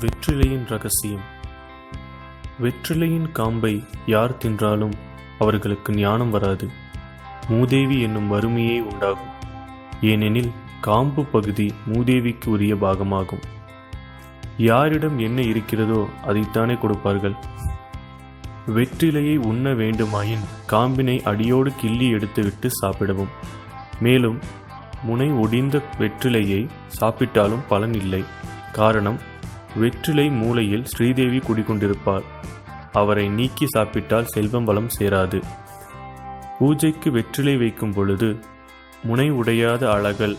வெற்றிலையின் ரகசியம். வெற்றிலையின் காம்பை யார் தின்றாலும் அவர்களுக்கு ஞானம் வராது. மூதேவி என்னும் வறுமையே உண்டாகும். ஏனெனில் காம்பு பகுதி மூதேவிக்கு உரிய பாகமாகும். யாரிடம் என்ன இருக்கிறதோ அதைத்தானே கொடுப்பார்கள். வெற்றிலையை உண்ண வேண்டுமாயின் காம்பினை அடியோடு கிள்ளி எடுத்துவிட்டு சாப்பிடவும். மேலும் முனை ஒடிந்த வெற்றிலையை சாப்பிட்டாலும் பலன் இல்லை. காரணம் வெற்றிலை மூலையில் ஸ்ரீதேவி குடிகொண்டிருப்பார் அவரை நீக்கி சாப்பிட்டால் செல்வம் வளம் சேராது. பூஜைக்கு வெற்றிலை வைக்கும் பொழுது முனை உடையாத அழகல்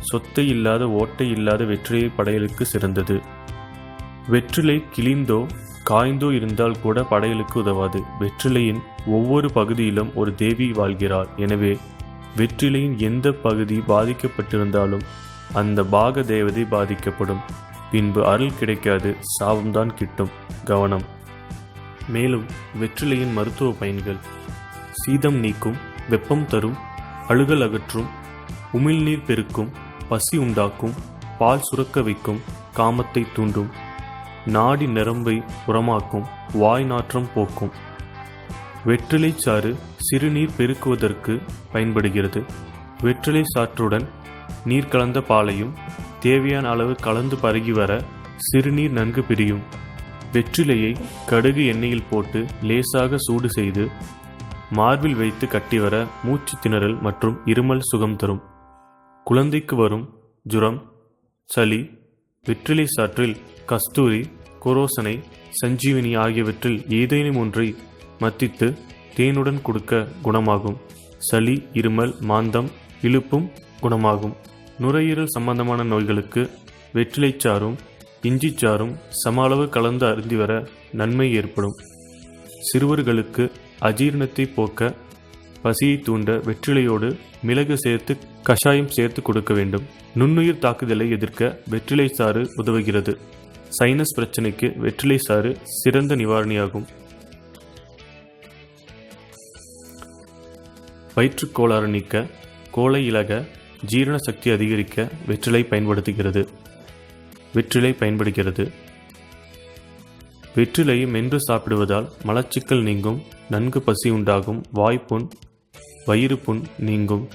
சொத்தை இல்லாத ஓட்டை இல்லாத வெற்றிலை படையலுக்கு சிறந்தது. வெற்றிலை கிழிந்தோ காய்ந்தோ இருந்தால் கூட படையலுக்கு உதவாது. வெற்றிலையின் ஒவ்வொரு பகுதியிலும் ஒரு தேவி வாழ்கிறார் எனவே வெற்றிலையின் எந்த பகுதி பாதிக்கப்பட்டிருந்தாலும் அந்த பாக தேவதை பாதிக்கப்படும். பின்பு அருள் கிடைக்காது சாபம்தான் கிட்டும் கவனம். மேலும் வெற்றிலையின் மருத்துவ பயன்கள். சீதம் நீக்கும் வெப்பம் தரும் அழுகல் அகற்றும் உமிழ்நீர் பெருக்கும் பசி உண்டாக்கும் பால் சுரக்க வைக்கும் காமத்தை தூண்டும் நாடி நரம்பை புறமாக்கும் வாய் நாற்றம் போக்கும். வெற்றிலை சாறு சிறுநீர் பெருக்குவதற்கு பயன்படுகிறது. வெற்றிலை சாற்றுடன் நீர் கலந்த பாலையும் தேவையான அளவு கலந்து பருகி வர சிறுநீர் நன்கு பிரியும். வெற்றிலையை கடுகு எண்ணெயில் போட்டு லேசாக சூடு செய்து மார்பில் வைத்து கட்டி வர மூச்சு திணறல் மற்றும் இருமல் சுகம் தரும். குழந்தைக்கு வரும் ஜுரம் சளி வெற்றிலை சாற்றில் கஸ்தூரி கொரோசனை சஞ்சீவினி ஆகியவற்றில் ஏதேனும் ஒன்றை மத்தித்து தேனுடன் கொடுக்க குணமாகும். சளி இருமல் மாந்தம் இழுப்பும் குணமாகும். நுரையீரல் சம்பந்தமான நோய்களுக்கு வெற்றிலைச்சாறும் இஞ்சிச்சாரும் சம அளவு கலந்து அருந்தி வர நன்மை ஏற்படும். சிறுவர்களுக்கு அஜீரணத்தை போக்க பசியை தூண்ட வெற்றிலையோடு மிளகு சேர்த்து கஷாயம் சேர்த்து கொடுக்க வேண்டும். நுண்ணுயிர் தாக்குதலை எதிர்க்க வெற்றிலை சாறு உதவுகிறது. சைனஸ் பிரச்சனைக்கு வெற்றிலை சாறு சிறந்த நிவாரணியாகும். வயிற்றுக்கோளாறு நீக்க கோளை இலக ஜீரண சக்தி அதிகரிக்க வெற்றிலை பயன்படுத்துகிறது. வெற்றிலை பயன்படுகிறது. வெற்றிலையை மென்று சாப்பிடுவதால் மலச்சிக்கல் நீங்கும் நன்கு பசி உண்டாகும் வாய்ப்புண் வயிறு புண் நீங்கும்.